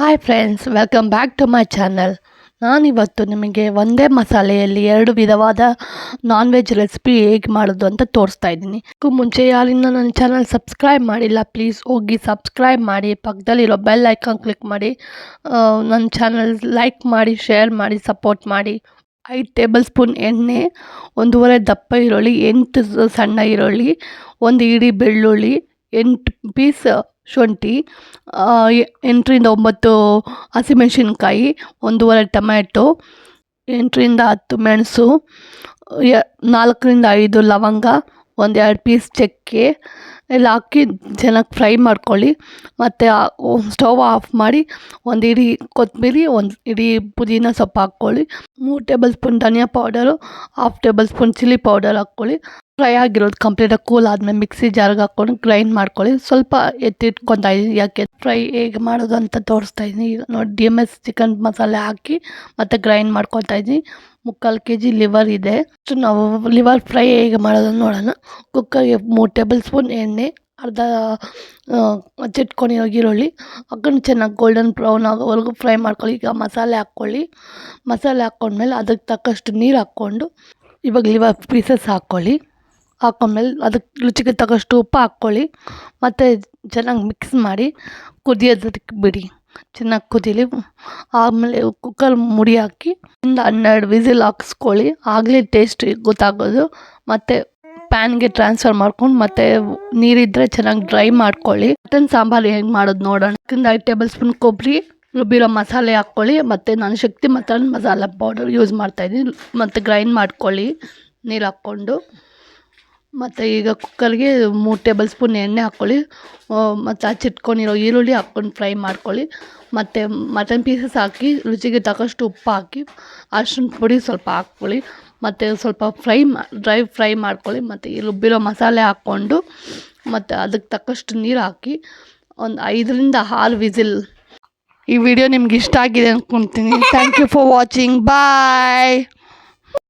Hi friends welcome back to my channel ನಾನಿವತ್ತು ನಿಮಗೆ ಒಂದೇ ಮಸಾಲೆಯಲ್ಲಿ ಎರಡು ವಿಧವಾದ ನಾನ್ ವೆಜ್ ರೆಸಿಪಿ ಹೇಗೆ ಮಾಡೋದು ಅಂತ ತೋರಿಸ್ತಾ ಇದ್ದೀನಿ. ಅದಕ್ಕೂ ಮುಂಚೆ ಯಾರಿಂದ ನನ್ನ ಚಾನಲ್ ಸಬ್ಸ್ಕ್ರೈಬ್ ಮಾಡಿಲ್ಲ ಪ್ಲೀಸ್ ಹೋಗಿ ಸಬ್ಸ್ಕ್ರೈಬ್ ಮಾಡಿ, ಪಕ್ಕದಲ್ಲಿರೋ ಬೆಲ್ ಐಕಾನ್ ಕ್ಲಿಕ್ ಮಾಡಿ ನನ್ನ ಚಾನಲ್ ಲೈಕ್ ಮಾಡಿ ಶೇರ್ ಮಾಡಿ ಸಪೋರ್ಟ್ ಮಾಡಿ. ಐದು ಟೇಬಲ್ ಸ್ಪೂನ್ ಎಣ್ಣೆ, ಒಂದೂವರೆ ದಪ್ಪ ಈರುಳ್ಳಿ, ಎಂಟು ಸಣ್ಣ ಈರುಳ್ಳಿ, ಒಂದು ಇಡೀ ಬೆಳ್ಳುಳ್ಳಿ, ಎಂಟು ಪೀಸ್ ಶುಂಠಿ ಆ, ಎ- ಎಂಟರಿಂದ ಒಂಬತ್ತು ಹಸಿಮೆಣಸಿನ್ಕಾಯಿ ಒಂದೂವರೆ ಟೊಮ್ಯಾಟೊ ಎಂಟರಿಂದ ಹತ್ತು ಮೆಣಸು ಎ- ನಾಲ್ಕರಿಂದ ಐದು ಲವಂಗ ಒಂದು ಎರಡು ಪೀಸ್ ಚಕ್ಕೆ ಎಲ್ಲ ಹಾಕಿ ಚೆನ್ನಾಗಿ ಫ್ರೈ ಮಾಡ್ಕೊಳ್ಳಿ. ಮತ್ತು ಸ್ಟವ್ ಆಫ್ ಮಾಡಿ ಒಂದು ಇಡೀ ಕೊತ್ತಂಬರಿ ಒಂದು ಇಡೀ ಪುದೀನ ಸೊಪ್ಪು ಹಾಕ್ಕೊಳ್ಳಿ. ಮೂರು ಟೇಬಲ್ ಸ್ಪೂನ್ ಧನಿಯಾ powder half tablespoon chilli powder ಹಾಕ್ಕೊಳ್ಳಿ. ಫ್ರೈ ಆಗಿರೋದು ಕಂಪ್ಲೀಟಾಗಿ ಕೂಲ್ ಆದಮೇಲೆ ಮಿಕ್ಸಿ ಜಾರ್ಗೆ ಹಾಕ್ಕೊಂಡು ಗ್ರೈಂಡ್ ಮಾಡ್ಕೊಳ್ಳಿ. ಸ್ವಲ್ಪ ಎತ್ತಿಟ್ಕೊತಾ ಇದ್ದೀನಿ. ಯಾಕೆ ಫ್ರೈ ಹೇಗೆ ಮಾಡೋದು ಅಂತ ತೋರಿಸ್ತಾ ಇದ್ದೀನಿ. ಈಗ ನೋಡಿ ಡಿ ಎಂ ಎಸ್ ಚಿಕನ್ ಮಸಾಲೆ ಹಾಕಿ ಮತ್ತೆ ಗ್ರೈಂಡ್ ಮಾಡ್ಕೊತಾ ಇದ್ದೀನಿ. ಮುಕ್ಕಾಲು ಕೆ ಜಿ ಲಿವರ್ ಇದೆ. ಸೊ ನಾವು ಲಿವರ್ ಫ್ರೈ ಹೇಗೆ ಮಾಡೋದು ನೋಡೋಣ. ಕುಕ್ಕರ್ಗೆ ಮೂರು ಟೇಬಲ್ ಸ್ಪೂನ್ ಎಣ್ಣೆ, ಅರ್ಧ ಹಚ್ಚಿಟ್ಕೊಂಡಿರೋ ಈರುಳ್ಳಿ. ಹಾಕೊಂಡು ಚೆನ್ನಾಗಿ ಗೋಲ್ಡನ್ ಬ್ರೌನ್ ಆಗೋವರೆಗೂ ಫ್ರೈ ಮಾಡ್ಕೊಳ್ಳಿ. ಈಗ ಮಸಾಲೆ ಹಾಕ್ಕೊಳ್ಳಿ. ಮಸಾಲೆ ಹಾಕ್ಕೊಂಡ್ಮೇಲೆ ಅದಕ್ಕೆ ತಕ್ಕಷ್ಟು ನೀರು ಹಾಕ್ಕೊಂಡು ಇವಾಗ ಲಿವರ್ ಪೀಸಸ್ ಹಾಕ್ಕೊಳ್ಳಿ. ಹಾಕೊಂಡ್ಮೇಲೆ ಅದಕ್ಕೆ ರುಚಿಗೆ ತಕ್ಕಷ್ಟು ಉಪ್ಪು ಹಾಕ್ಕೊಳ್ಳಿ. ಮತ್ತು ಚೆನ್ನಾಗಿ ಮಿಕ್ಸ್ ಮಾಡಿ ಕುದಿಯೋದಕ್ಕೆ ಬಿಡಿ. ಚೆನ್ನಾಗಿ ಕುದೀಲಿ. ಆಮೇಲೆ ಕುಕ್ಕರ್ ಮುಡಿ ಹಾಕಿ ಒಂದು ಹನ್ನೆರಡು ವಿಸಿಲ್ ಹಾಕಿಸ್ಕೊಳ್ಳಿ. ಆಗಲೇ ಟೇಸ್ಟ್ ಗೊತ್ತಾಗೋದು. ಮತ್ತು ಪ್ಯಾನ್ಗೆ ಟ್ರಾನ್ಸ್ಫರ್ ಮಾಡ್ಕೊಂಡು ಮತ್ತೆ ನೀರಿದ್ದರೆ ಚೆನ್ನಾಗಿ ಡ್ರೈ ಮಾಡ್ಕೊಳ್ಳಿ. ಮಟನ್ ಸಾಂಬಾರು ಹೆಂಗೆ ಮಾಡೋದು ನೋಡೋಣ. ಅದಕ್ಕಿಂತ ಐದು ಟೇಬಲ್ ಸ್ಪೂನ್ ಕೊಬ್ಬರಿ ರುಬ್ಬಿರೋ ಮಸಾಲೆ ಹಾಕ್ಕೊಳ್ಳಿ. ಮತ್ತು ನಾನು Sakthi mutton masala powder use ಮಾಡ್ತಾಯಿದ್ದೀನಿ ಮತ್ತು ಗ್ರೈಂಡ್ ಮಾಡ್ಕೊಳ್ಳಿ. ನೀರು ಹಾಕ್ಕೊಂಡು. ಮತ್ತು ಈಗ ಕುಕ್ಕರ್ಗೆ ಮೂರು ಟೇಬಲ್ ಸ್ಪೂನ್ ಎಣ್ಣೆ ಹಾಕ್ಕೊಳ್ಳಿ. ಮತ್ತು ಹಚ್ಚಿಟ್ಕೊಂಡಿರೋ ಈರುಳ್ಳಿ ಹಾಕ್ಕೊಂಡು ಫ್ರೈ ಮಾಡ್ಕೊಳ್ಳಿ. ಮತ್ತು ಮಟನ್ ಪೀಸಸ್ ಹಾಕಿ ರುಚಿಗೆ ತಕ್ಕಷ್ಟು ಉಪ್ಪು ಹಾಕಿ, ಅರ್ಶಿಣ ಪುಡಿ ಸ್ವಲ್ಪ ಹಾಕ್ಕೊಳ್ಳಿ. ಮತ್ತು ಸ್ವಲ್ಪ ಫ್ರೈ ಮಾ, ಡ್ರೈ ಫ್ರೈ ಮಾಡ್ಕೊಳ್ಳಿ. ಮತ್ತು ಈ ರುಬ್ಬಿರೋ ಮಸಾಲೆ ಹಾಕ್ಕೊಂಡು, ಮತ್ತು ಅದಕ್ಕೆ ತಕ್ಕಷ್ಟು ನೀರು ಹಾಕಿ, ಒಂದು ಐದರಿಂದ ಆರು ವಿಸಿಲ್. ಈ ವಿಡಿಯೋ ನಿಮ್ಗೆ ಇಷ್ಟ ಆಗಿದೆ ಅಂದ್ಕೊತೀನಿ thank you for watching bye